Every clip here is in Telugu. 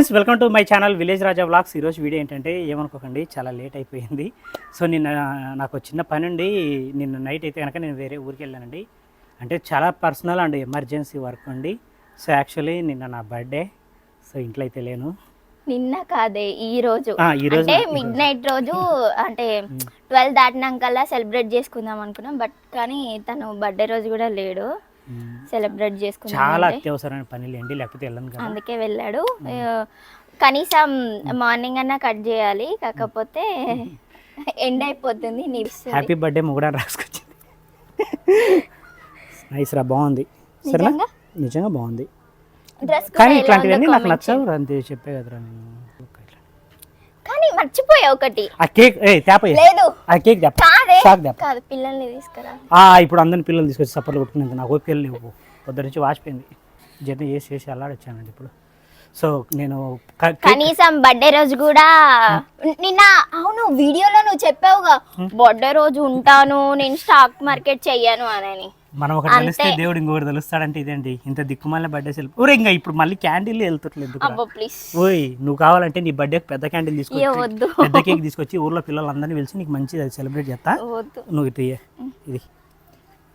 Friends welcome to my channel village Raja vlogs ఈరోజు వీడియో ఏంటంటే ఏమనుకోకండి చాలా లేట్ అయిపోయింది. సో నిన్న నాకు చిన్న పని ఉండి నిన్న నైట్ అయితే కనుక నేను వేరే ఊరికి వెళ్ళానండి. అంటే చాలా పర్సనల్ అండ్ ఎమర్జెన్సీ వర్క్ అండి. సో యాక్చువల్లీ నిన్న నా బర్త్డే సో ఇంట్లో అయితే లేను. నిన్న కాదే ఈ రోజు. అంటే మిడ్. నైట్ రోజు అంటే ట్వెల్వ్ దాటినాకల్లా సెలబ్రేట్ చేసుకుందాం అనుకున్నాం. బట్ కానీ తను బర్త్డే రోజు కూడా లేడు. సెలబ్రేట్ చేసుకుందాం చాలా. అత్యవసరమైన పనులు అండి లేకపోతే వెళ్ళను అందుకే వెళ్ళాడు. కనీసం మార్నింగ్ అన్నా కట్ చేయాలి కాకపోతే ఎండ్ అయిపోతుంది హ్యాపీ బర్త్డే మొగుడా రాసుకొచ్చింది. నైస్ రా బాగుంది. సరేనా? నిజంగా? నిజంగా బాగుంది. డ్రెస్ కానీ ఇట్లాంటివన్నీ నాకు నచ్చవు అంతే చెప్పే కదరా నేను. మర్చిపోయా ఒకటి. ఆ కేక్ ఏ తేప ఏ. లేదు. ఆ కేక్ తేప కాదే. షాక్ తేప కాదు పిల్లల్ని తీసుకురా. ఆ, ఇప్పుడు అందరిని పిల్లలు తీసుకొచ్చి సప్పర్లు కొట్టుకునేది నాకు ఓపిక లేవు. పొద్దు నుంచి వాచిపోయింది జర్నీ చేసి చేసి అల్లాడొచ్చానండి ఇప్పుడు. సో నేను కనీసం బర్త్డే రోజు కూడా నిన్న అవును వీడియోలో నువ్వు చెప్పావుగా బర్త్డే రోజు ఉంటాను నేను స్టాక్ మార్కెట్ చెయ్యను అని మనం ఒకటి తెలిస్తే దేవుడు ఇంకొకటి తెలుస్తాడంటే ఇదేంటి? ఇంత దిక్కుమాలిన బర్త్డే సెల్ ఊరే ఇంకా ఇప్పుడు మళ్ళీ క్యాండిల్ వెళ్తుట్లేదు ఓయ్ నువ్వు కావాలంటే నీ బర్త్డే పెద్ద క్యాండిల్ తీసుకొచ్చి పెద్ద కేక్ తీసుకొచ్చి ఊర్లో పిల్లలందరినీ పిలిచి నీకు మంచిది అది సెలబ్రేట్ చేస్తా. నువ్వు ఇయ్యి. ఇది.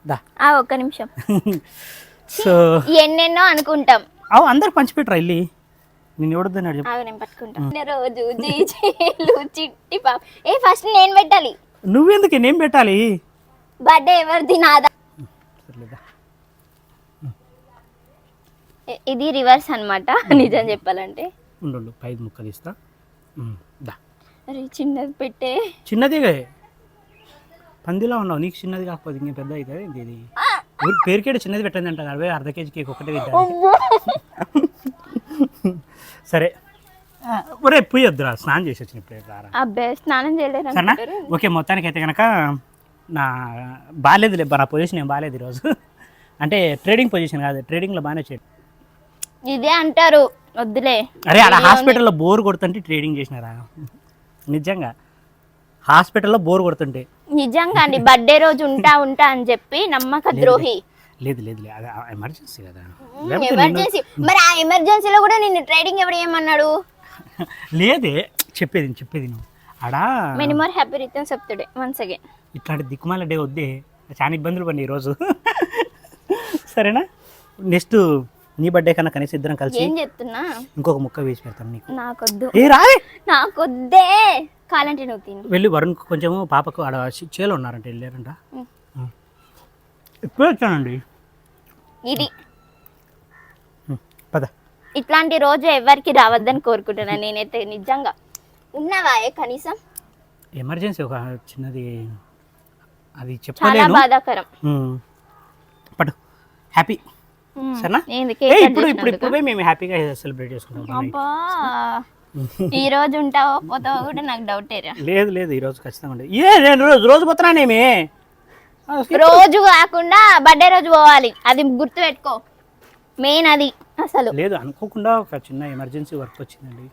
దా. ఆ ఒక్క నిమిషం. సో ఎన్నెన్నో అనుకుంటాం. అవు అందరు పంచిపెట్టరా వెళ్ళి నేను ఎవడొద్దన్నాడు నేను పట్టుకుంటా. రోజు చిట్టి పాప. ఏ ఫస్ట్ నేను పెట్టాలి. నువ్వెందుకు? నేను పెట్టాలి. బర్త్డే ఎవరిది? నాదా. ఇది రివర్స్ అన్నమాట నిజం చెప్పాలంటే. ఉండు ఇస్తా ఉమ్, దా. అరే చిన్నది పెట్టే. చిన్నదిగా పందిలా ఉన్నావు నీకు చిన్నది కాకపోతే ఇంక పెద్ద అవుతుంది? ఇది? ఊరి పేరుకేడు చిన్నది పెట్టండి అంట అరవై అర్ధ కేజీ కేక్ ఒకటే సరే. ఒరే పోయి వద్దురా స్నానం చేసి వచ్చిన ఇప్పుడే రారా అబ్బాయి స్నానం సరేనా? అనుకుంటారు. ఓకే మొత్తానికి అయితే కనుక నా బాగాలేదు నా పొజిషన్ ఏం బాగాలేదు ఈరోజు. అంటే ట్రేడింగ్ పొజిషన్ కాదు ట్రేడింగ్లో బాగానే వచ్చేది ఇదే అంటారు. వద్దులే. అరే అలా హాస్పిటల్లో బోర్ కొడుతుంటే ట్రేడింగ్ చేసినారా? నిజంగా. హాస్పిటల్లో బోర్ కొడుతుంటే. నిజంగా అండి బర్త్డే రోజు ఉంటా ఉంటా అని చెప్పి నమ్మక ద్రోహి. లేదు లేదు లేదు ఎమర్జెన్సీ కదా. ఎమర్జెన్సీ. మరి ఆ ఎమర్జెన్సీలో కూడా నిన్ను ట్రేడింగ్ ఎవడు ఏమన్నాడు? లేదే చెప్పేది చెప్పేది నువ్వు. ఆడా many more happy returns of day once again ఇట్లాంటి దిక్కుమాల డే వద్దే చాలా ఇబ్బందులు పడి ఈరోజు సరేనా? నెక్స్ట్ నీ బర్త్డే కన్నా కనీసం ఇద్దరం కలిసి ఏం చెప్తున్నా? ఇంకొక ముక్క వేసి పెడతాను నీకు. నాకొద్దు. ఏ రావే! నాకొద్దే! కాలంటే నువ్వు తిను. వెళ్ళి వరుణ్ కొంచెము పాపకు ఆడ చేలో ఉన్నారంట వెళ్ళారంట. ఇప్పుడే వచ్చానండి. ఇది. పద. ఇట్లాంటి రోజు ఎవరికి రావద్దని కోరుకుంటున్నా నేనైతే నిజంగా. ఉన్నావా ఏ కనీసం? ఎమర్జెన్సీ ఒక చిన్నది అది చాలా చెప్పలేను. బాధాకరం. ఉం. పట్టు. హ్యాపీ. సరేనా? కేక్ కట్ ఇప్పుడు ఇప్పుడు? ఇప్పుడు మేము హ్యాపీగా సెలబ్రేట్ చేసుకుంటాం ఈ రోజు ఉంటావో పోతావో కూడా నాకు డౌటేరా లేదు లేదు ఈరోజు ఖచ్చితంగా ఉండదు ఏ నేను రోజు రోజు పోతున్నానేమి రోజు కాకుండా బర్త్డే రోజు పోవాలి. అది గుర్తు పెట్టుకో మెయిన్ అది అసలు. లేదు అనుకోకుండా ఒక చిన్న ఎమర్జెన్సీ వర్క్ వచ్చిందండి.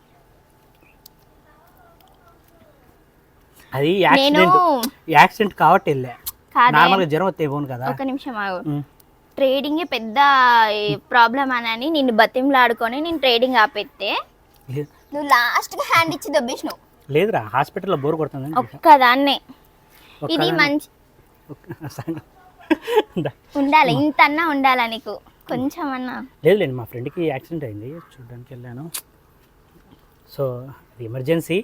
అది యాక్సిడెంట్. యాక్సిడెంట్ కాబట్టి వెళ్ళా. కాదే. నార్మల్గా జ్వరం వస్తే పోను కదా. ఒక నిమిషం ఆగు. ఉం. ట్రేడింగ్ పెద్ద ప్రాబ్లం అని నిన్ను బతిమలాడుకొని నేను ట్రేడింగ్ ఆపెత్తే లేదు. నువ్వు లాస్ట్గా హ్యాండ్ ఇచ్చి దొబ్బేసినావు. లేదురా హాస్పిటల్లో బోర్ కొడుతుందని ఒక్కదాన్నే. ఇది. మంచి. ఉండాలి ఇంత అన్నా ఉండాలా నీకు? కొంచెం అన్నా లేదులేండి మా ఫ్రెండ్కి యాక్సిడెంట్ అయింది చూడడానికి వెళ్ళాను. సో ఎమర్జెన్సీ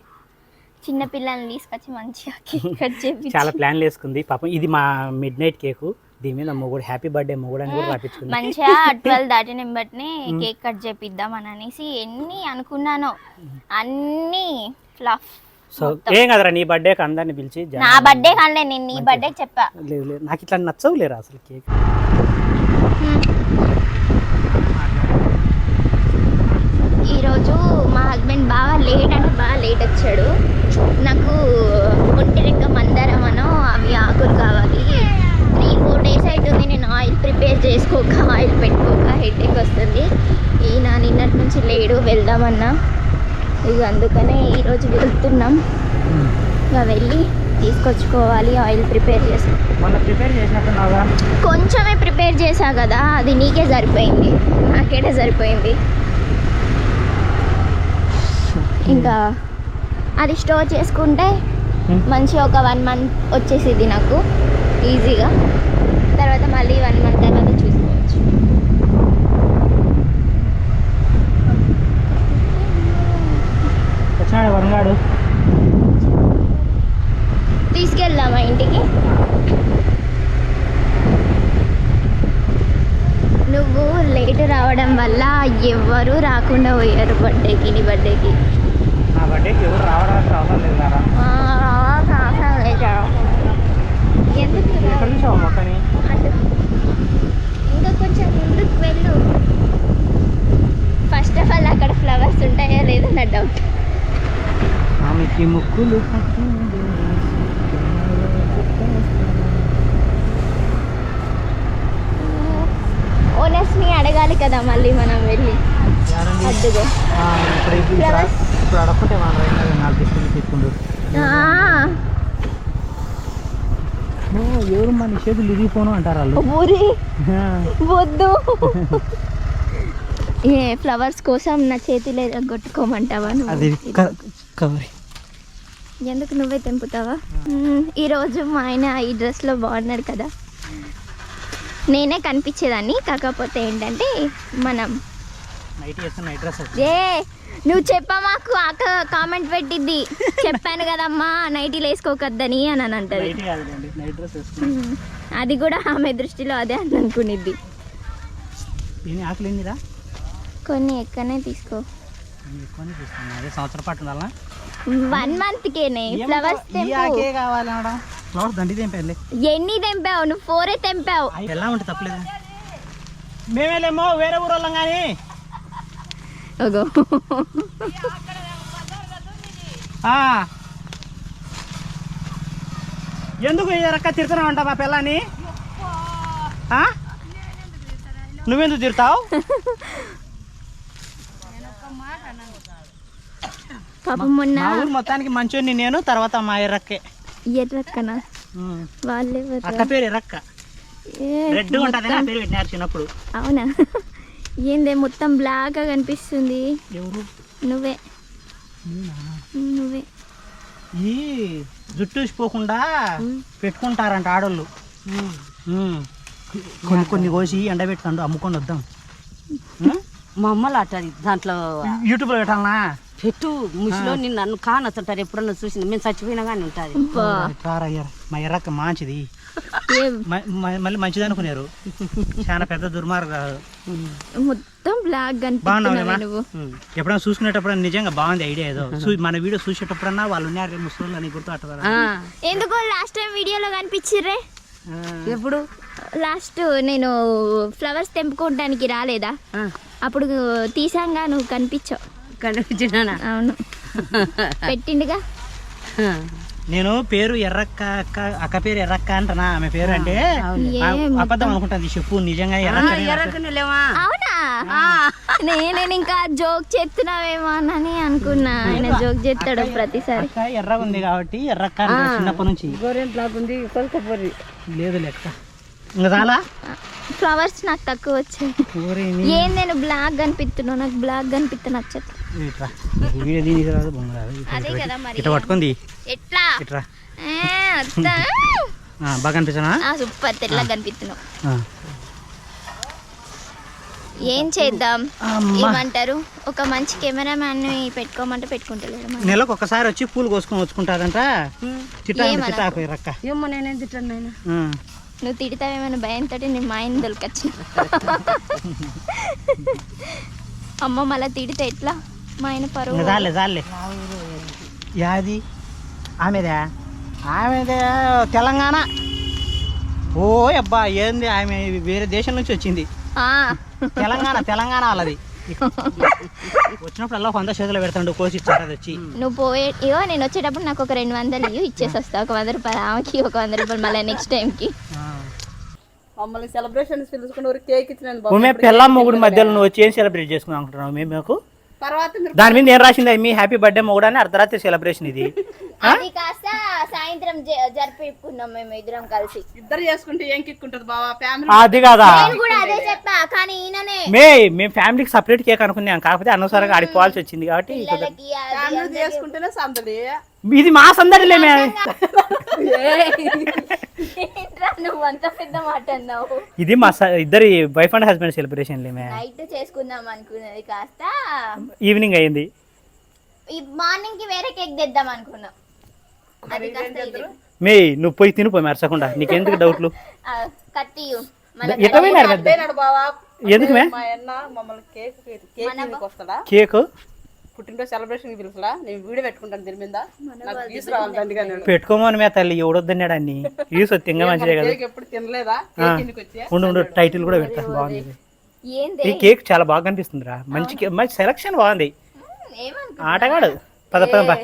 చిన్న పిల్లల్ని తీసుకొచ్చి మంచిగా కేక్ కట్ చేపించి. చాలా ప్లాన్లు వేసుకుంది. పాపం ఇది మా మిడ్ నైట్ కేకు దీని మీద మొగుడు హ్యాపీ బర్త్డే మొగుడు అని కూడా మంచిగా ట్వెల్వ్ దాటిన బట్టినే కేక్ కట్ చేపిద్దాం అని అనేసి ఎన్ని అనుకున్నానో అన్ని ఫ్లఫ్ సో ఏం కదరా నీ బర్త్డేకి అందరిని పిలిచి నా బర్త్డే కాలే నేను నీ బర్త్డే చెప్పా. లేదు లేదు నాకు ఇట్లా నచ్చవు లేరా అసలు కేక్? ఈరోజు మా హస్బెండ్ బాగా లేట్ అంటే బాగా లేట్ వచ్చాడు. నాకు ఒంటి రెక్క మందారం అనో అవి ఆకులు కావాలి. త్రీ ఫోర్ డేస్ అవుతుంది నేను ఆయిల్ ప్రిపేర్ చేసుకోక ఆయిల్ పెట్టుకోక హెడేక్ వస్తుంది. ఈయన నిన్నటి నుంచి లేడు వెళ్దామన్నా. ఇక అందుకనే ఈరోజు వెళ్తున్నాం. ఇక వెళ్ళి తీసుకొచ్చుకోవాలి ఆయిల్ ప్రిపేర్ చేసి. కొంచెమే ప్రిపేర్ చేశా కదా అది నీకే సరిపోయింది. నాకేటే సరిపోయింది. ఇంకా అది స్టోర్ చేసుకుంటే. మంచిగా ఒక వన్ మంత్ వచ్చేసిద్ది నాకు. ఈజీగా. తర్వాత మళ్ళీ వన్ మంత్ తర్వాత చూసుకోవచ్చు. వచ్చినాడు తీసుకెళ్దామా ఇంటికి? నువ్వు లేట్ రావడం వల్ల ఎవ్వరూ రాకుండా పోయారు బర్త్డేకి నీ బర్త్డేకి. నా బర్త్డేకి ఎవరు రావడానికి అవసరం లేదు ఎక్కడ చూసావు మొక్కని ఇంకా కొంచెం ముందుకు వెళ్ళు ఫస్ట్ ఆఫ్ ఆల్ అక్కడ ఫ్లవర్స్ ఉంటాయా లేదో నా డౌట్ ఆమెకి ముక్కులు పట్టింది. ఓనర్స్ని అడగాలి కదా మళ్ళీ మనం వెళ్ళి ఎవరండి? అడ్డుగో ఆ, ఇప్పుడు అడగకుంటే మనం రైలు నాలుగు తీసుకుని తీసుకుండు ఆ, ఓ, మన చేతులు ఇరిగిపోను అంటారు వాళ్ళు. ఊరి వద్దు. ఏ ఫ్లవర్స్ కోసం నా చేతిలో కొట్టుకోమంటావా? అది కవర్. ఎందుకు నువ్వే తెంపుతావా? ఈరోజు మా ఆయన ఈ డ్రెస్లో బాగున్నాడు కదా. నేనే కనిపించేదాన్ని. కాకపోతే ఏంటంటే మనం ఏ నువ్వు చెప్పా మాకు? అక్క కామెంట్ పెట్టిద్ది. చెప్పాను కదమ్మా నైటీలు వేసుకోకద్దని అని అని అంటది. అది కూడా ఆమె దృష్టిలో అదే అని అనుకునిద్ది. కొన్ని ఎక్కనే తీసుకో. సంవత్సరం పాటు వన్ ఫ్లవర్స్ ఆకే కావాలి మేడం ఫ్లవర్స్ దండి ఎన్ని తెంపావు? నువ్వు ఫోరే తెంపావు. ఎలా ఉంటే తప్పలేదు. మేమేలేమో వేరే ఊరోళ్ళం కానీ. అగో. ఎందుకు ఈ రక్క తిడుతున్నావు అంట మా పిల్లని? నువ్వెందుకు తిడతావు? పాపం మొన్న మొత్తానికి మంచోని నేను తర్వాత మా ఎర్రక్కే. ఎర్రక్కన? వాళ్ళే అక్క పేరు ఎర్రక్క. రెడ్ ఉంటుంది పేరు పెట్టినారు చిన్నప్పుడు. అవునా? ఏందే మొత్తం బ్లాక్గా కనిపిస్తుంది. ఎవరు? నువ్వే. నువ్వే. ఈ జుట్టు ఊసిపోకుండా పెట్టుకుంటారంట ఆడోళ్ళు. కొన్ని కొన్ని కోసి ఎండబెట్టుకుంటూ అమ్ముకొని వద్దాం? మా అమ్మలు అట్టది దాంట్లో యూట్యూబ్లో పెట్టాలనా? పెట్టు ముసిలో నిన్ను నన్ను కానొస్తుంటారు. ఎప్పుడన్నా చూసిన మేము చచ్చిపోయినా కానీ ఉంటుంది. మా ఎర్రక్క మంచిది. మళ్ళీ మంచిది అనుకున్నారు చాలా పెద్ద దుర్మార్గం కాదు. మొత్తం బ్లాక్ బాగున్నావు కనిపిస్తున్నావే నువ్వు. ఎప్పుడైనా చూసుకునేటప్పుడు నిజంగా బాగుంది ఐడియా ఏదో. మన వీడియో చూసేటప్పుడన్నా వాళ్ళు ఉన్నారు ముసలి అని ఎందుకు లాస్ట్ టైం వీడియోలో కనిపించిర్రే? ఎప్పుడు? లాస్ట్ నేను ఫ్లవర్స్ తెంపుకోవడానికి రాలేదా? అప్పుడు తీసాంగా నువ్వు కనిపించావు. కనిపించినానా? అవును. పెట్టిండుగా? నేను పేరు ఎర్రక్క అక్క అక్క పేరు ఎర్రక్క అంటనా? ఆమె పేరు అంటే అబద్ధం అనుకుంటుంది చెప్పు నిజంగా ఎర్రక్క ఎర్రకుని లేవా? అవునా? నేనే ఇంకా జోక్ చెప్తున్నావేమో అని అనుకున్నా. ఆయన జోక్ చేస్తాడు ప్రతిసారి. అక్క ఎర్రగా ఉంది కాబట్టి ఎర్రక్క చిన్నప్పటి నుంచి. ఉంది కొలకపోరి లేదు లెక్క ఇంకా చాలా? ఫ్లవర్స్ నాకు తక్కువ వచ్చాయి. ఏం నేను బ్లాక్ కనిపిస్తున్నావు నాకు బ్లాక్ కనిపిస్తే నచ్చదు ఇట్రా. వీడియో దీనికి రాదు బొమ్మ ఇట్లా అదే కదా మరి. ఇట్లా పట్టుకుంది. ఎట్లా? ఇట్రా. బాగా ఆ సూపర్ తెల్లగా కనిపిస్తున్నావు. ఏం చేద్దాం? అమ్మా. ఏమంటారు? ఒక మంచి కెమెరామ్యాన్ని పెట్టుకోమంటే పెట్టుకుంటలేడు మరి. నెలకు ఒకసారి వచ్చి పూలు కోసుకొని ఏమనకు. చిట్టాకు ఏమో నేనేం తిట్టాను నాయన నువ్వు తిడతావేమో భయంతో నేను మా ఆయన దొరికొచ్చిన అమ్మ మళ్ళీ తిడితే ఎట్లా? మా ఆయన పరువు. ఇంకా చాలే చాలే యాది? ఆమెదా? ఆమెదే తెలంగాణ. ఓ అబ్బా ఏంది ఆమె? వేరే దేశం నుంచి వచ్చింది. ఆ, తెలంగాణ తెలంగాణ వాళ్ళది. వచ్చినప్పుడు అలా వంద చేతులు పెడతాడు కోసి అది వచ్చి. నువ్వు పోయే ఇగో నేను వచ్చేటప్పుడు నాకు ఒక రెండు వందలు ఇవ్వు ఇచ్చేసి వస్తా ఒక వంద రూపాయలు ఆమెకి ఒక వంద రూపాయలు మళ్ళీ నెక్స్ట్ టైంకి మమ్మల్ని సెలబ్రేషన్స్ పిలుచుకుని కేక్ ఇచ్చిన పిల్ల మొగుడు మధ్యలో నువ్వు వచ్చి ఏం సెలబ్రేట్ చేసుకుందాం అనుకుంటున్నావు మేము మీకు? తర్వాత మీరు దాని మీద ఏం రాసింది? మీ హ్యాపీ బర్త్డే మొగుడు అని అర్ధరాత్రి సెలబ్రేషన్ ఇది. సాయంత్రం జ- జరిపించుకున్నాం మేము ఇద్దరం కలిసి. ఇద్దరు చేసుకుంటే ఏం కిక్ ఉంటుంది బావా? ఫ్యామిలీ అది కాదా. నేను కూడా అదే చెప్పా కానీ ఈయననే. మే మేము ఫ్యామిలీకి సపరేట్ కేక్ అనుకున్నాం కాకపోతే అనవసరంగా ఆడిపోవాల్సి వచ్చింది కాబట్టి పిల్లలకి అది ఫ్యామిలీ చేసుకుంటేనే సందడి. ఇది మా సందడిలే మే. ఏంట్రా నువ్వు అంత పెద్ద మాట అన్నావు? ఇది మా స- ఇద్దరి వైఫ్ అండ్ హస్బెండ్ సెలబ్రేషన్లే మే. నైట్ చేసుకుందాం అనుకున్నది కాస్త. ఈవినింగ్ అయింది. ఈ మార్నింగ్కి వేరే కేక్ తెద్దాం అనుకున్నాం. మే నువ్వు పోయి తినిపో మెరచకుండా. నీకెందుకు డౌట్లు? ఆ, కత్తి మళ్ళీ ఎట్ట పోయినారు పెద్ద ఎందుకు మే? మా అన్న మమ్మల్ని కేక్ కేక్ తినడానికి వస్తాడా కేక్? పుట్టినరోజు సెలబ్రేషన్ పిలుస్తాడా? నేను వీడియో పెట్టుకుంటాను దీని మీద. నాకు పెట్టుకోమని మే తల్లి ఎవడొద్దన్నాడు అన్ని. యూస్ తింగ మంచిదే కదా. కేక్ ఎప్పుడు తినలేదా? ఉండు ఉండు టైటిల్ కూడా పెడతాను బాగుంది ఈ కేక్ చాలా బాగా కనిపిస్తుందిరా. మంచి మంచి సెలక్షన్ బాగుంది. ఆటగాడు. పద పద బా